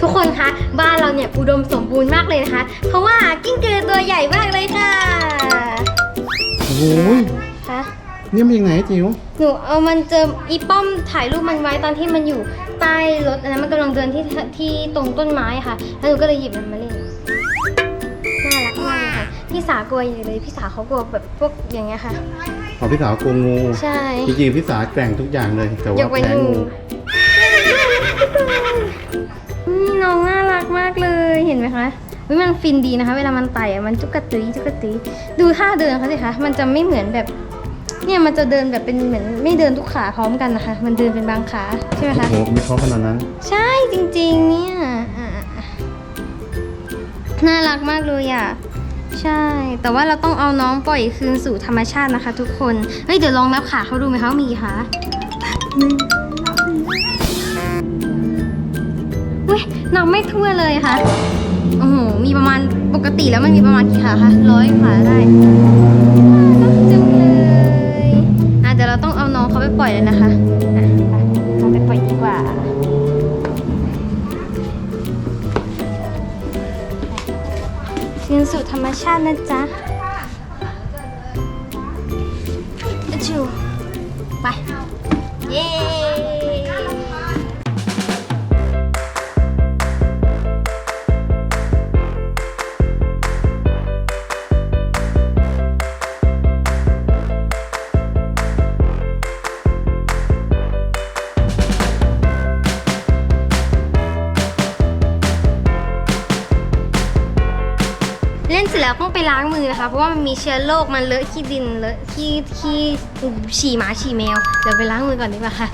ทุกคนคะบ้านเราเนี่ยอุดมสมบูรณ์มากเลยนะคะ เพราะว่ากิ้งกือตัวใหญ่มากเลยค่ะโอ้โหคะเนี่ยมันยังไงจิ๋วหนูเอามันเจออีป้อมถ่ายรูปมันไว้ตอนที่มันอยู่ใต้รถอันนั้นมันกำลังเดินที่ที่ตรงต้นไม้ค่ะ แล้วหนูก็เลยหยิบมันมาเล่นน่ารักมากเลยค่ะพี่สากลัวอยู่เลยพี่สาเขากลัวแบบพวกอย่างเงี้ยค่ะขอพี่สาวกลัวงูใช่จริงๆพี่สาวแกร่งทุกอย่างเลยแต่ยว่ากเว้นแพ้งู งู นี่น้องน่ารักมากเลยเห็นไหมคะวิมันฟินดีนะคะ เวลามันไต่อะมันจุกกระตุยจุกกระตุยดูท่าเดินเขาสิคะมันจะไม่เหมือนแบบ เนี่ยมันจะเดินแบบเป็นเหมือนไม่เดินทุกขาพร้อมกันนะคะ มันเดินเป็นบางขาใช่ไหมโอ้คะโหไม่เพราะขนาดนั้น ใช่จริงๆเนี่ยอะน่ารักมากเลยอะใช่ แต่ว่าเราต้องเอาน้องปล่อยคืนสู่ธรรมชาตินะคะ ทุกคน เฮ้ย เดี๋ยวลองนับขาเขาดูไหมคะว่ามีกี่ขาหนึ่ง นับไม่ทั่วเลยค่ะ โอ้โห มีประมาณปกติแล้วมันมีประมาณกี่ขาคะร้อยขาได้น่ารักจังเลยอะเดี๋ยวเราต้องเอาน้องเขาไปปล่อยแล้วนะคะอะไปเอาไปปล่อยดีกว่า คืนสู่ธรรมชาตินะจ๊ะอะชิวไป เย้ ล่นเสร็จแล้วต้องไปล้างมือนะคะ เพราะว่ามันมีเชื้อโรคมันเลอะขี้ดินเลอะขี้ขี้ฉี่หมาฉี่แมว เดี๋ยวไปล้างมือก่อนดีกว่าค่ะ